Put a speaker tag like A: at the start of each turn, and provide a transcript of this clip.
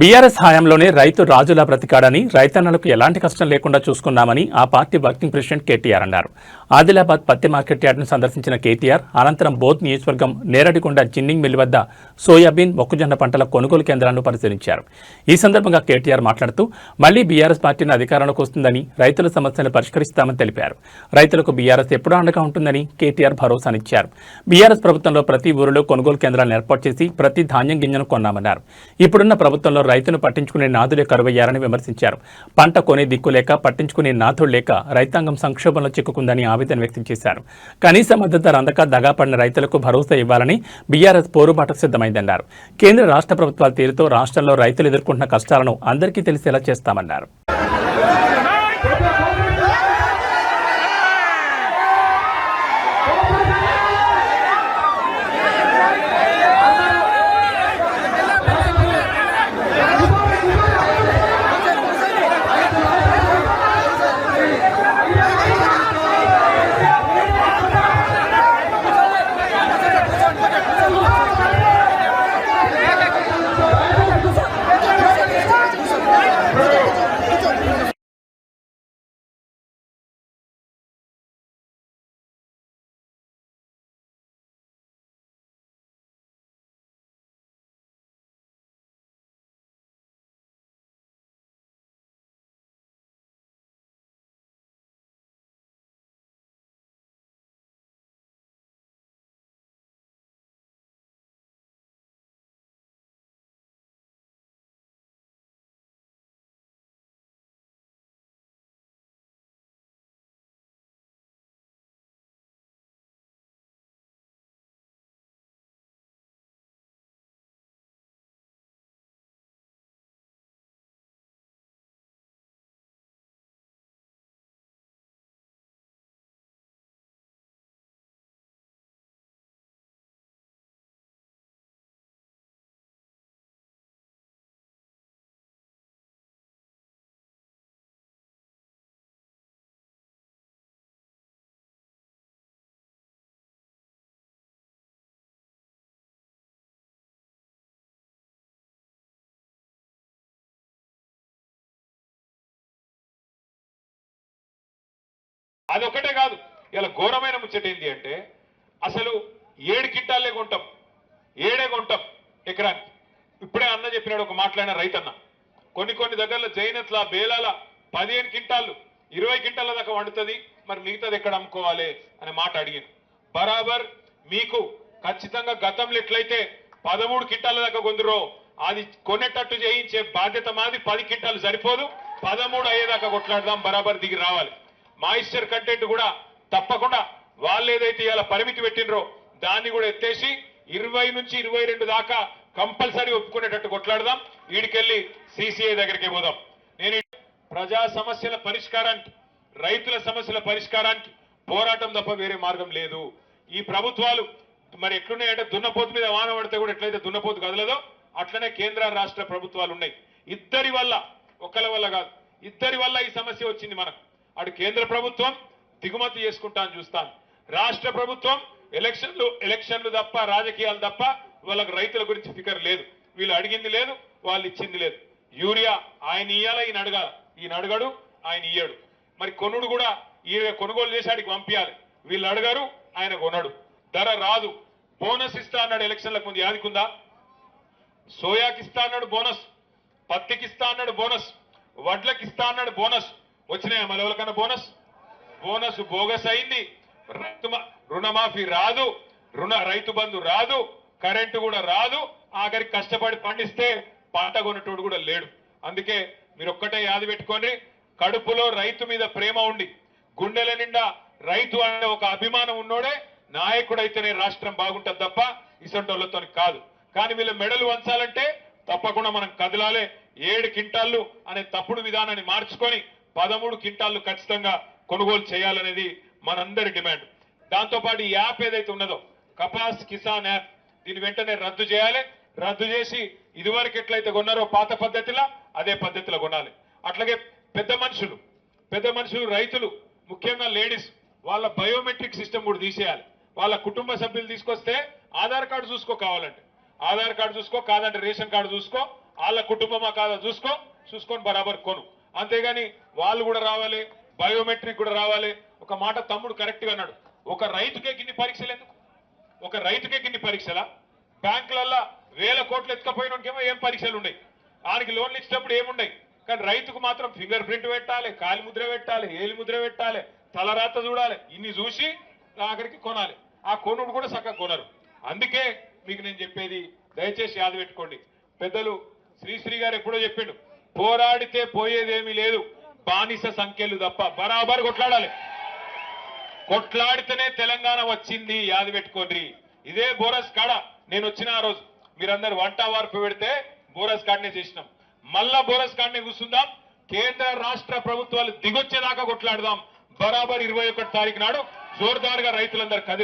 A: BRS హయాంలోనే రైతు రాజులా బ్రతికాడని రైతన్నలకు ఎలాంటి కష్టం లేకుండా చూసుకున్నామని ఆ పార్టీ వర్కింగ్ ప్రెసిడెంట్ కేటీఆర్ అన్నారు. ఆదిలాబాద్ పత్తి మార్కెట్ యార్డును సందర్శించిన కేటీఆర్ అనంతరం బోధ్ నియోజకవర్గం నేరడికొండ జిన్నింగ్ మిల్ వద్ద సోయాబీన్ మొక్కజొన్న పంటల కొనుగోలు కేంద్రాలను పరిశీలించారు. ఈ సందర్భంగా కేటీఆర్ మాట్లాడుతూ మళ్ళీ బీఆర్ఎస్ పార్టీని అధికారంలోకి వస్తుందని రైతుల సమస్యలు పరిష్కరిస్తామని తెలిపారు. రైతులకు బీఆర్ఎస్ ఎప్పుడూ అండగా ఉంటుందని కేటీఆర్ భరోసానిచ్చారు. బీఆర్ఎస్ ప్రభుత్వంలో ప్రతి ఊరిలో కొనుగోలు కేంద్రాలను ఏర్పాటు చేసి ప్రతి ధాన్యం గింజను కొన్నామన్నారు. ఇప్పుడున్న ప్రభుత్వంలో రైతును పట్టించుకునే నాదులే కరువయ్యారని విమర్శించారు. పంట కొనే దిక్కు లేక పట్టించుకునే నాథుడు లేక రైతాంగం సంక్షోభంలో చిక్కుకుందని ఆవేదన వ్యక్తం చేశారు. కనీస మద్దతు ధర అందక దగాపడిన రైతులకు భరోసా ఇవ్వాలని బీఆర్ఎస్ పోరుబాటకు సిద్ధమైందన్నారు. కేంద్ర రాష్ట్ర ప్రభుత్వాల తీరుతో రాష్ట్రంలో రైతులు ఎదుర్కొంటున్న కష్టాలను అందరికీ తెలిసేలా చేస్తామన్నారు.
B: అదొక్కటే కాదు. ఇలా ఘోరమైన ముచ్చట ఏంటి అంటే అసలు ఏడు కింటాలే కొంటాం. ఏడే కొంటాం ఎకరానికి. ఇప్పుడే అన్న చెప్పినాడు ఒక మాట్లాడిన రైతన్న. కొన్ని కొన్ని దగ్గరలో జైనత్ల బేలాల పదిహేను కింటాలు ఇరవై కింటాల దాకా వండుతుంది. మరి మిగతాది ఎక్కడ అమ్ముకోవాలి అనే మాట అడిగింది బరాబర్ మీకు ఖచ్చితంగా గతంలో ఎట్లయితే పదమూడు కింటాల దాకా కొందరో అది కొనేటట్టు చేయించే బాధ్యత మాది. పది కింటాలు సరిపోదు. పదమూడు అయ్యేదాకా కొట్లాడదాం బరాబర్ దిగి రావాలి. మాయిశ్చర్ కంటెంట్ కూడా తప్పకుండా వాళ్ళు ఏదైతే ఇలా పరిమితి పెట్టినరో దాన్ని కూడా ఎత్తేసి ఇరవై నుంచి ఇరవై రెండు దాకా కంపల్సరీ ఒప్పుకునేటట్టు కొట్లాడదాం. వీడికెళ్ళి సిసిఐ దగ్గరికి పోదాం. నేను ప్రజా సమస్యల పరిష్కారానికి రైతుల సమస్యల పరిష్కారానికి పోరాటం తప్ప వేరే మార్గం లేదు. ఈ ప్రభుత్వాలు మరి ఎట్లున్నాయంటే దున్నపోతు మీద వాన పడితే కూడా ఎట్లయితే దున్నపోతు కదలదో అట్లనే కేంద్ర రాష్ట్ర ప్రభుత్వాలు ఉన్నాయి. ఇద్దరి వల్ల ఒకళ్ళ వల్ల కాదు. ఇద్దరి వల్ల ఈ సమస్య వచ్చింది మనకు. అటు కేంద్ర ప్రభుత్వం దిగుమతి చేసుకుంటాను చూస్తాను. రాష్ట్ర ప్రభుత్వం ఎలక్షన్లు ఎలక్షన్లు తప్ప రాజకీయాలు తప్ప వాళ్ళకి రైతుల గురించి ఫికర్ లేదు. వీళ్ళు అడిగింది లేదు వాళ్ళు ఇచ్చింది లేదు. యూరియా ఆయన ఇయ్యాల ఈయన అడగాల. ఈయన అడగడు ఆయన ఇయ్యడు. మరి కొనుడు కూడా ఈయన కొనుగోలు చేసి ఆడికి పంపించాలి వీళ్ళు అడగారు ఆయన కొనడు. ధర రాదు. బోనస్ ఇస్తా అన్నాడు ఎలక్షన్లకు ముందు. యాదికుందా సోయాకి ఇస్తా అన్నాడు బోనస్. పత్తికి ఇస్తా అన్నాడు బోనస్. వడ్లకి ఇస్తా అన్నాడు బోనస్. వచ్చినాయా మళ్ళీ ఎవరికన్నా బోనస్? బోనస్ బోగస్ అయింది. రైతు రుణమాఫీ రాదు. రుణ రైతు బంధు రాదు. కరెంటు కూడా రాదు. ఆఖరికి కష్టపడి పండిస్తే పంట కొనేటోడు కూడా లేడు. అందుకే మీరు ఒక్కటే యాది పెట్టుకొని కడుపులో రైతు మీద ప్రేమ ఉండి గుండెల నిండా రైతు అనే ఒక అభిమానం ఉన్నోడే నాయకుడైతేనే రాష్ట్రం బాగుంటుంది తప్ప ఇసంటోళ్ళతో కాదు. కానీ వీళ్ళ మెడలు వంచాలంటే తప్పకుండా మనం కదలాలే. ఏడు కింటాళ్ళు అనే తప్పుడు విధానాన్ని మార్చుకొని పదమూడు కింటాళ్ళు ఖచ్చితంగా కొనుగోలు చేయాలనేది మనందరి డిమాండ్. దాంతోపాటు ఈ యాప్ ఏదైతే ఉన్నదో కపాస్ కిసాన్ యాప్ దీని వెంటనే రద్దు చేయాలి. రద్దు చేసి ఇదివరకు ఎట్లయితే కొన్నారో పాత పద్ధతిలో అదే పద్ధతిలో కొనాలి. అట్లాగే పెద్ద మనుషులు పెద్ద మనుషులు రైతులు ముఖ్యంగా లేడీస్ వాళ్ళ బయోమెట్రిక్ సిస్టమ్ కూడా తీసేయాలి. వాళ్ళ కుటుంబ సభ్యులు తీసుకొస్తే ఆధార్ కార్డు చూసుకో కావాలంటే. ఆధార్ కార్డు చూసుకో కాదంటే రేషన్ కార్డు చూసుకో వాళ్ళ కుటుంబమా కాదా చూసుకో చూసుకొని బరాబర్ కొను. అంతేగాని వాళ్ళు కూడా రావాలి బయోమెట్రిక్ కూడా రావాలి. ఒక మాట తమ్ముడు కరెక్ట్గా అన్నాడు. ఒక రైతుకే గిన్ని పరీక్షలు ఎందుకు? ఒక రైతుకే గిన్ని పరీక్షలా? బ్యాంకులల్లో వేల కోట్లు ఎత్తుకపోయినకేమో ఏం పరీక్షలు ఉన్నాయి ఆయనకి లోన్లు ఇచ్చినప్పుడు ఏముండయి? కానీ రైతుకు మాత్రం ఫింగర్ ప్రింట్ పెట్టాలి కాలి ముద్ర పెట్టాలి ఏలి ముద్ర పెట్టాలి తలరాత చూడాలి ఇన్ని చూసి ఆఖరికి కొనాలి. ఆ కొనుడు కూడా చక్కగా కొనరు. అందుకే మీకు నేను చెప్పేది దయచేసి యాద పెట్టుకోండి. పెద్దలు శ్రీశ్రీ గారు ఎప్పుడో చెప్పిండు పోరాడితే పోయేదేమీ లేదు. బానిస సంఖ్యలు తప్ప బరాబర్ కొట్లాడాలి. కొట్లాడితేనే తెలంగాణ వచ్చింది యాది పెట్టుకోండి. ఇదే బోరస్ కాడ నేను వచ్చిన ఆ రోజు. మీరందరు వంట వార్పు పెడితే బోరస్ కాడనే చేసినాం. మళ్ళా బోరస్ కాడనే కూర్చుందాం. కేంద్ర రాష్ట్ర ప్రభుత్వాలు దిగొచ్చేదాకా కొట్లాడదాం. బరాబర్ ఇరవై ఒకటి తారీఖు నాడు జోర్దార్గా రైతులందరూ కదిలి